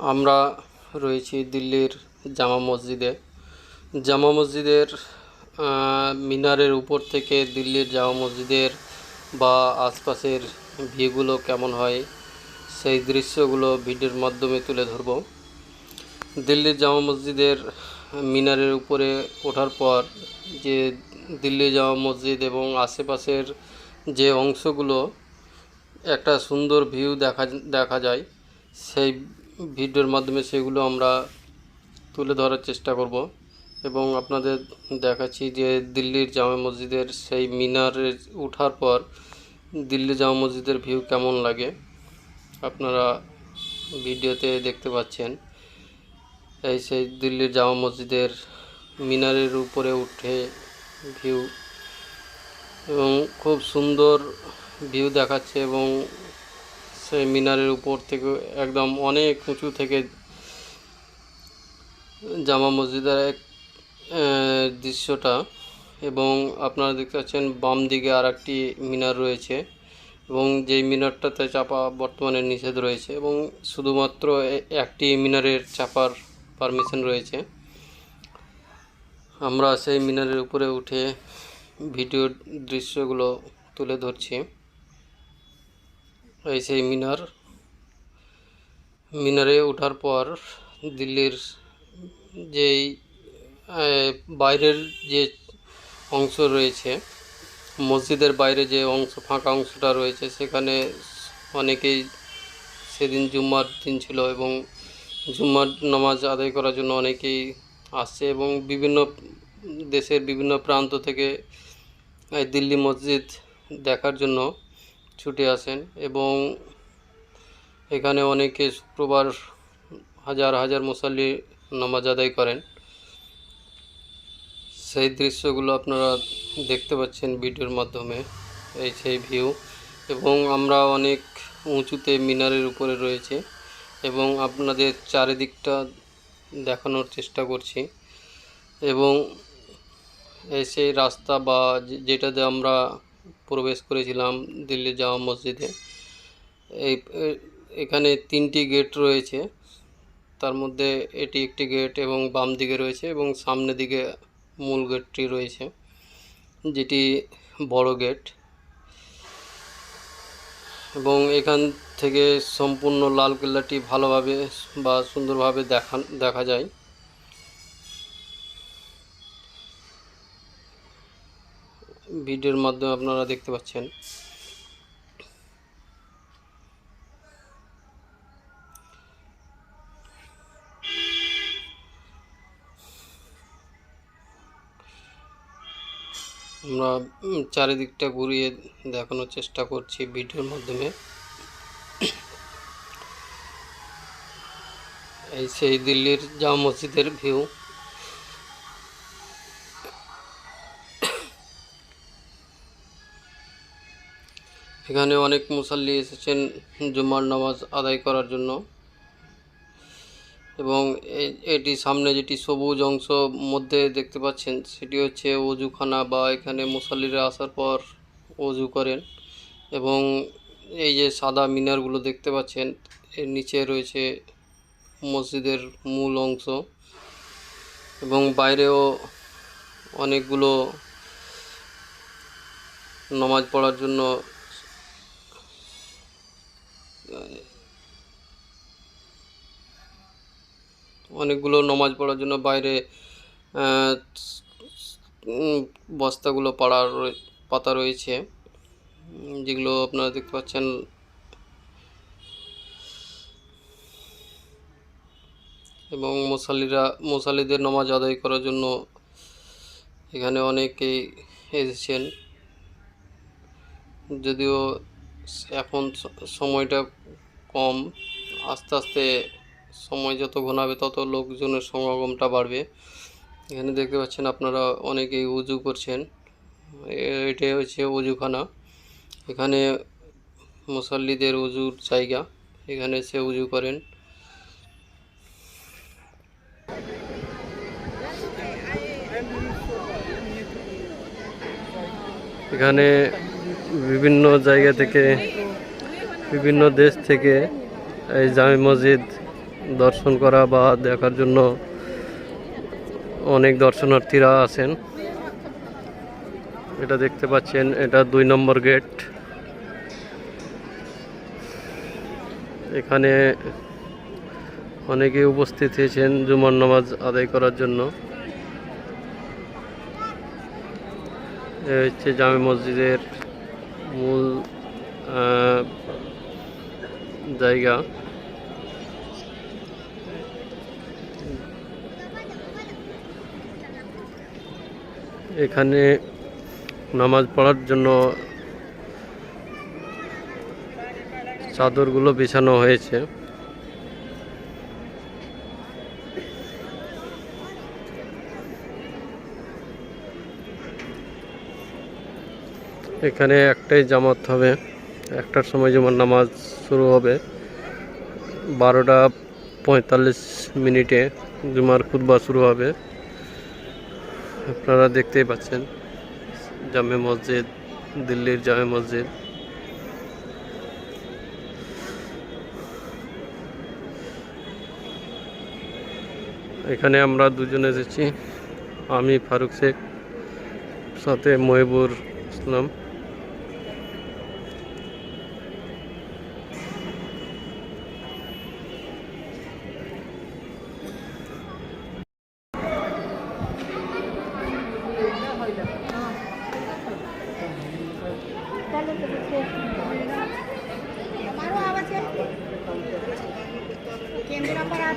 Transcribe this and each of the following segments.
আমরা রয়েছি দিল্লির জামা মসজিদে। জামা মসজিদের মিনারের উপর থেকে দিল্লির জামা মসজিদের বা আশপাশের ভিউগুলো কেমন হয়, সেই দৃশ্যগুলো ভিডিওর মাধ্যমে তুলে ধরব। দিল্লির জামা মসজিদের মিনারের উপরে ওঠার পর যে দিল্লি জামা মসজিদ এবং আশেপাশের যে অংশগুলো, একটা সুন্দর ভিউ দেখা দেখা যায়। সেই ভিডিওর মাধ্যমে সেগুলো আমরা তুলে ধরার চেষ্টা করব। এবং আপনাদের দেখাচ্ছি যে দিল্লির জামা মসজিদের সেই মিনারে ওঠার পর দিল্লি জামা মসজিদের ভিউ কেমন লাগে আপনারা ভিডিওতে দেখতে পাচ্ছেন। এই সেই দিল্লির জামা মসজিদের মিনারের উপরে উঠে ভিউ এবং খুব সুন্দর ভিউ দেখাচ্ছে এবং সেই মিনারের উপর থেকে একদম অনেক উঁচু থেকে জামা মসজিদের এক দৃশ্যটা এবং আপনারা দেখতে পাচ্ছেন বাম দিকে আর একটি মিনার রয়েছে এবং যেই মিনারটাতে চাপা বর্তমানে নিষেধ রয়েছে এবং শুধুমাত্র একটি মিনারের চাপার পারমিশন রয়েছে। আমরা সেই মিনারের উপরে উঠে ভিডিওর দৃশ্যগুলো তুলে ধরছি। এই সেই মিনার। মিনারে ওঠার পর দিল্লির যেই বাইরের যে অংশ রয়েছে, মসজিদের বাইরে যে অংশ, ফাঁকা অংশটা রয়েছে, সেখানে অনেকেই সেদিন জুম্মার দিন ছিল এবং জুম্মার নামাজ আদায় করার জন্য অনেকেই আসছে এবং বিভিন্ন দেশের বিভিন্ন প্রান্ত থেকে দিল্লি মসজিদ দেখার জন্য ছুটে আসেন এবং এখানে অনেকে শুক্রবার হাজার হাজার মুসল্লি নামাজ আদায় করেন। সেই দৃশ্যগুলো আপনারা দেখতে পাচ্ছেন ভিডিওর মাধ্যমে, এই সেই ভিউ। এবং আমরা অনেক উঁচুতে মিনারের উপরে রয়েছে এবং আপনাদের চারিদিকটা দেখানোর চেষ্টা করছি। এবং এই সেই রাস্তা বা যেটাতে আমরা প্রবেশ করেছিলাম দিল্লি জামা মসজিদে। এই এখানে তিনটি গেট রয়েছে। তার মধ্যে এটি একটি গেট এবং বাম দিকে রয়েছে এবং সামনে দিকে মূল গেটটি রয়েছে, যেটি বড় গেট। এবং এখান থেকে সম্পূর্ণ লাল কেল্লাটি ভালোভাবে বা সুন্দরভাবে দেখা দেখা যায়। ভিডিওর মাধ্যমে আপনারা দেখতে পাচ্ছেন। আমরা চারিদিকটা ঘুরিয়ে দেখানোর চেষ্টা করছি ভিডিওর মাধ্যমে। এই সেই দিল্লির জামা মসজিদের ভিউ এখানে অনেক মুসাল্লি এসেছেন জুমার নামাজ আদায় করার জন্য। এবং এটি সামনে যেটি সবুজ অংশ মধ্যে দেখতে পাচ্ছেন, সেটি হচ্ছে অজুখানা বা এখানে মুসাল্লিরা আসার পর অজু করেন। এবং এই যে সাদা মিনারগুলো দেখতে পাচ্ছেন, এর নিচে রয়েছে মসজিদের মূল অংশ। এবং বাইরেও অনেকগুলো নামাজ পড়ার জন্য অনেকগুলো নমাজ পড়ার জন্য বাইরে বস্তাগুলো পাড়া পাতা রয়েছে যেগুলো আপনারা দেখতে পাচ্ছেন। এবং মশালিরা মশালিদের নামাজ আদায় করার জন্য এখানে অনেকেই এসেছেন। যদিও এখন সময়টা কম, আস্তে আস্তে সময় যত ঘনাবে তত লোকজনের সমাগমটা বাড়বে। এখানে দেখতে পাচ্ছেন আপনারা অনেকেই উজু করছেন। এ- এটাই হচ্ছে উজুখানা। এখানে মুসল্লিদের উজুর জায়গা। এখানে এসে উজু করেন। এখানে বিভিন্ন জায়গা থেকে, বিভিন্ন দেশ থেকে এই জামে মসজিদ দর্শন করা বা দেখার জন্য অনেক দর্শনার্থীরা আছেন। এটা দেখতে পাচ্ছেন, এটা দুই নম্বর গেট। এখানে অনেকে উপস্থিত হয়েছেন জুমার নামাজ আদায় করার জন্য। হচ্ছে জামে মসজিদের মূল জায়গা। এখানে নামাজ পড়ার জন্য চাদরগুলো বিছানো হয়েছে। এখানে একটাই জামাত হবে। একটার সময় যেমন নামাজ শুরু হবে। বারোটা পঁয়তাল্লিশ মিনিটে জুমার খুতবা শুরু হবে। আপনারা দেখতেই পাচ্ছেন, জামে মসজিদ, দিল্লির জামে মসজিদ। এখানে আমরা দুজনে এসেছি। আমি ফারুক শেখ, সাথে মহিবুর ইসলাম।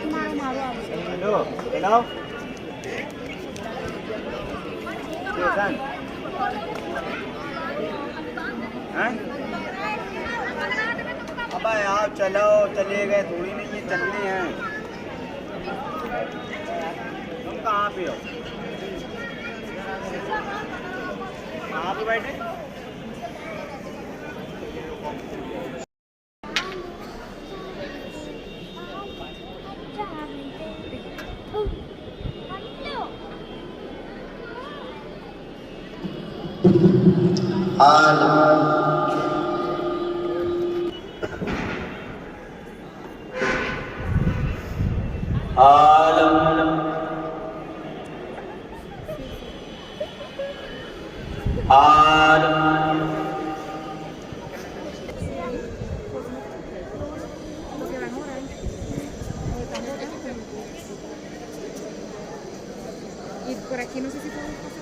Hello. Hello. Jason. हैं? अब यार चलो, चले गए, थोड़ी नहीं ये चलने हैं तुम कहाँ पे हो कहाँ पे बैठे al alam alam por aquí no sé si puedo